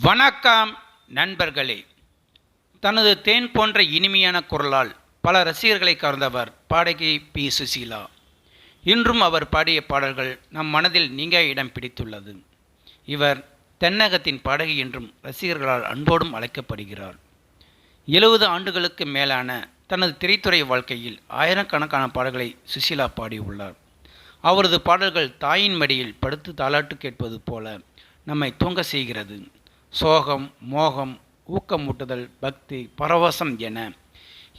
வணக்கம் நண்பர்களே. தனது தேன் போன்ற இனிமையான குரலால் பல ரசிகர்களை கவர்ந்தவர் பாடகி பி சுசீலா. இன்றும் அவர் பாடிய பாடல்கள் நம் மனதில் நீங்க இடம் பிடித்துள்ளது. இவர் தென்னகத்தின் பாடகி என்றும் ரசிகர்களால் அன்போடும் அழைக்கப்படுகிறார். எழுபது ஆண்டுகளுக்கு மேலான தனது திரைத்துறை வாழ்க்கையில் ஆயிரக்கணக்கான பாடல்களை சுசீலா பாடியுள்ளார். அவரது பாடல்கள் தாயின் மடியில் படுத்து தாலாட்டு கேட்பது போல நம்மை தூங்க செய்கிறது. சோகம் மோகம் ஊக்கமூட்டுதல் பக்தி பரவசம் என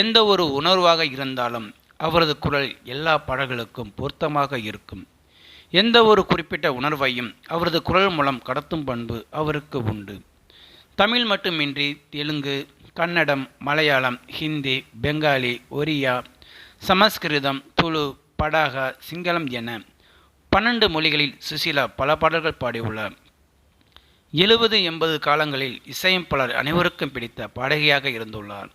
எந்த ஒரு உணர்வாக இருந்தாலும் அவரது குரல் எல்லா பாடல்களுக்கும் பொருத்தமாக இருக்கும். எந்த ஒரு குறிப்பிட்ட உணர்வையும் அவரது குரல் மூலம் கடத்தும் பண்பு அவருக்கு உண்டு. தமிழ் மட்டுமின்றி தெலுங்கு கன்னடம் மலையாளம் ஹிந்தி பெங்காலி ஒரியா சமஸ்கிருதம் துளு படாகா சிங்களம் என பன்னெண்டு மொழிகளில் சுசீலா பல பாடல்கள் பாடியுள்ளார். எழுபது எண்பது காலங்களில் இசையமைப்பாளர் அனைவருக்கும் பிடித்த பாடகியாக இருந்துள்ளார்.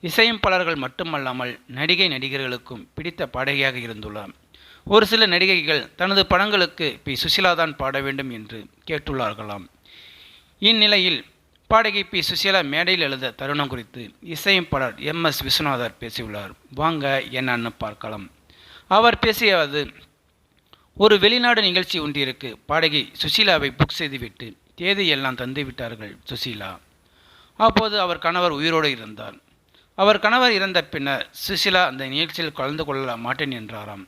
இசையமைப்பாளர்கள் மட்டுமல்லாமல் நடிகை நடிகர்களுக்கும் பிடித்த பாடகியாக இருந்துள்ளார். ஒரு சில நடிகைகள் தனது படங்களுக்கு பி. சுசீலா தான் பாட வேண்டும் என்று கேட்டுள்ளார்களாம். இந்நிலையில் பாடகி பி. சுசீலா மேடையில் எழுத தருணம் குறித்து இசையமைப்பாளர் எம். எஸ். விஸ்வநாதர் பேசியுள்ளார். வாங்க என்னன்னு பார்க்கலாம். அவர் பேசியது ஒரு வெளிநாடு நிகழ்ச்சி ஒன்றிற்கு பாடகி சுசீலாவை புக் செய்துவிட்டு தேதி எல்லாம் தந்து விட்டார்கள் சுசீலா. அப்போது அவர் கணவர் உயிரோடு இருந்தார். அவர் கணவர் இறந்த பின்னர் சுசீலா அந்த நிகழ்ச்சியில் கலந்து கொள்ள மாட்டேன் என்றாராம்.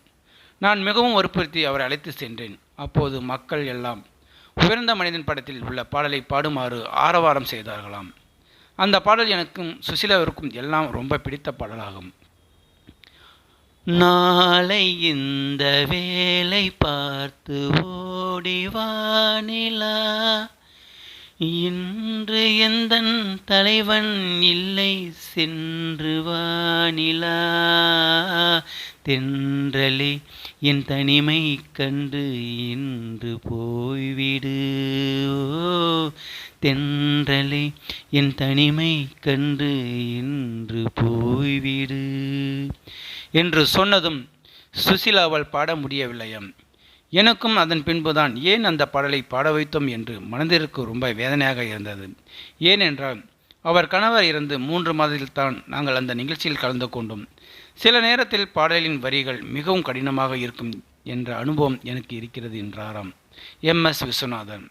நான் மிகவும் வற்புறுத்தி அவரை அழைத்து சென்றேன். அப்போது மக்கள் எல்லாம் உயர்ந்த மனிதன் படத்தில் உள்ள பாடலை பாடுமாறு ஆரவாரம் செய்தார்களாம். அந்த பாடல் எனக்கும் சுசீலாவிற்கும் எல்லாம் ரொம்ப பிடித்த பாடலாகும். நாளை இந்த வேலை பார்த்து ஓடிவானிலா இன்று எந்தன் தலைவன் இல்லை சென்று வானிலா. தென்றலே என் தனிமை கண்டு இன்று போய்விடு. ஓ தென்றலே என் தனிமை கண்டு இன்று போய்விடு. என்று சொன்னதும் சுசிலாவால் பாட முடியவில்லையாம். எனக்கும் அதன் பின்புதான் ஏன் அந்த பாடலை பாட வைத்தோம் என்று மனதிற்கு ரொம்ப வேதனையாக இருந்தது. ஏனென்றால் அவர் கணவர் இறந்து மூன்று மாதத்தில்தான் நாங்கள் அந்த நிகழ்ச்சியில் கலந்து கொண்டோம். சில நேரத்தில் பாடலின் வரிகள் மிகவும் கடினமாக இருக்கும் என்ற அனுபவம் எனக்கு இருக்கிறது என்றாராம். எம். எஸ். விஸ்வநாதன்.